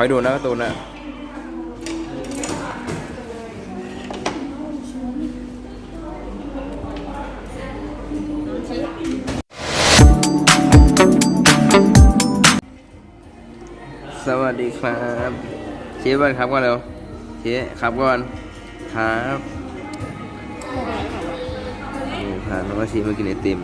คอยดูนะตูนนะสวัสดีครับเชี้บ้านครับก่อนเร็วเชี้ครับก่อนครับนี่าน้องอาชีมากินไอติม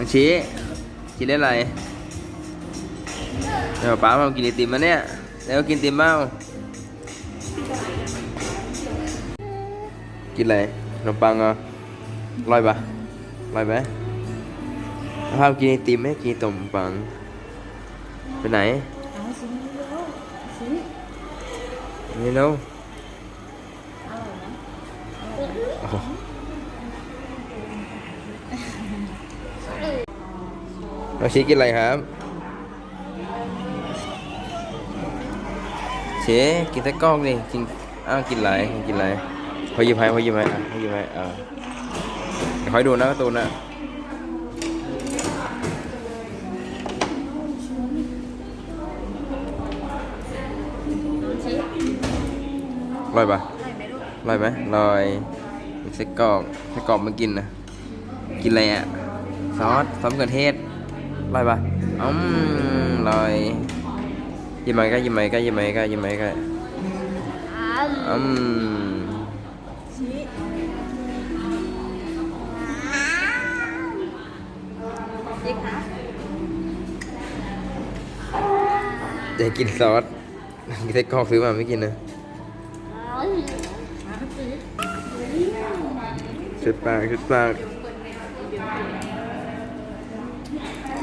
น้องชี้กินได้อะไรเดี๋ยวป้ามากินไอติมมาเนี่ยแล้วกินไอติมเปล่ากินอะไรขนมปังเหรออร่อยปะอร่อยไหมพามากินไอติมไหมกินขนมปังไปไหนเอาสิเร็วสินี่เร็ว อร่อยไหม โอ้โห น้องชีกินอะไรครับเชกินแต่กล้องดิกินอ้าวกินอะไรกินอะไรพอยิบให้พอยิบให้อะพอยิบให้อ่าคอยดูนะตูนนะอร่อยปะอร่อยไหมลอร่อยไหมอร่อยไส้กรอกไส้กรอกมากินนะกินอะไรอะซอสซอสมะเขือเทศ อร่อยปะอืมอร่อยยิ้มไหมก็ยิ้มไหมก็ยิ้มไหมก็ยิ้มไหมก็อืมชี้เด็กคะจะกินซอสกินไส้กอกซื้อมาไม่กินนะชุดปากชุดปาก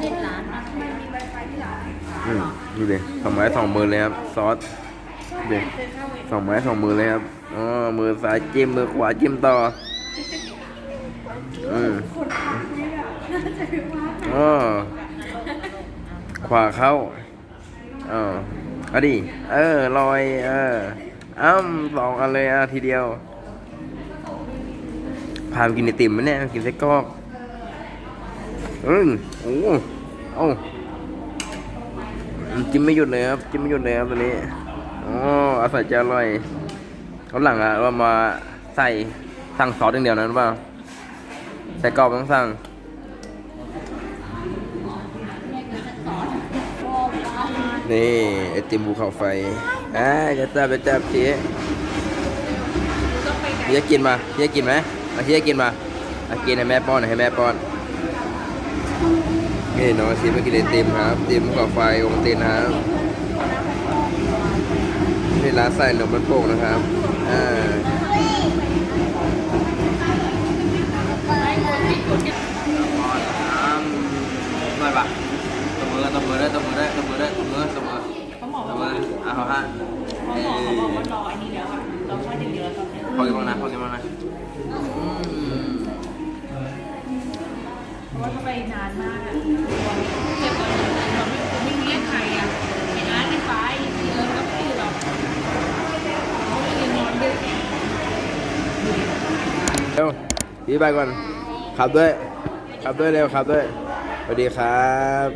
เล่นร้านนะทำไมมีไวไฟที่ร้านอืมดูดิสองไม้สองมือเลยครับ ซอสเด็กสองไม้สองมือเลยครับอ๋อมือซ้ายจิ้มมือขวาจิ้มต่ออืมอ๋อขวาเข้าอ๋อเอาดิ เออลอย เอออ้ำสองอันเลยอะทีเดียว พาไปกินไอติมไหมเนี่ย กินไส้กรอกอืมโอ้ เอ้จิ้มไม่หยุดเลยครับ จิ้มไม่หยุดเลยครับตัวนี้อ๋ออาศัยจะอร่อยเขาหลังอะเรามาใส่สั่งซอสอย่างเดียวนะรู้ป่าใส่กรอบต้องสั่งนี่ไอติมภูเขาไฟอ่าจะจับจะจับทีพี่จะกินมาพี่จะกินไหมมาพี่จะกินมามากินให้แม่ป้อนให้แม่ป้อน นี่น้องอาชีพมากินไอติมครับติมภูเขาไฟองตินครับนี่ร้านใส่หนมมันโป่งนะครับอ่าไม่ปะตบมือตบมือได้ตบมือได้ตบมือได้ตบมือตบมือเขาบอกตบว่าอะเขาฮะเขาบอกเขาบอกว่ารออันนี้แล้วอะเราแค่เดียวตอนนี้พอกินบ้างนะพอกินบ้างนะอื เข้าไปนานมากอะเจ็บกว่าเราไม่ไม่เลี้ยงใครอะไอ้ร้านไอ้ฟ้าไอ้เอิร์ก็ไม่หรอกเขาไม่ได้นอนดึกเร็วพี่ไปก่อนขับด้วยขับด้วยเร็วขับด้วยสวัสดีครับ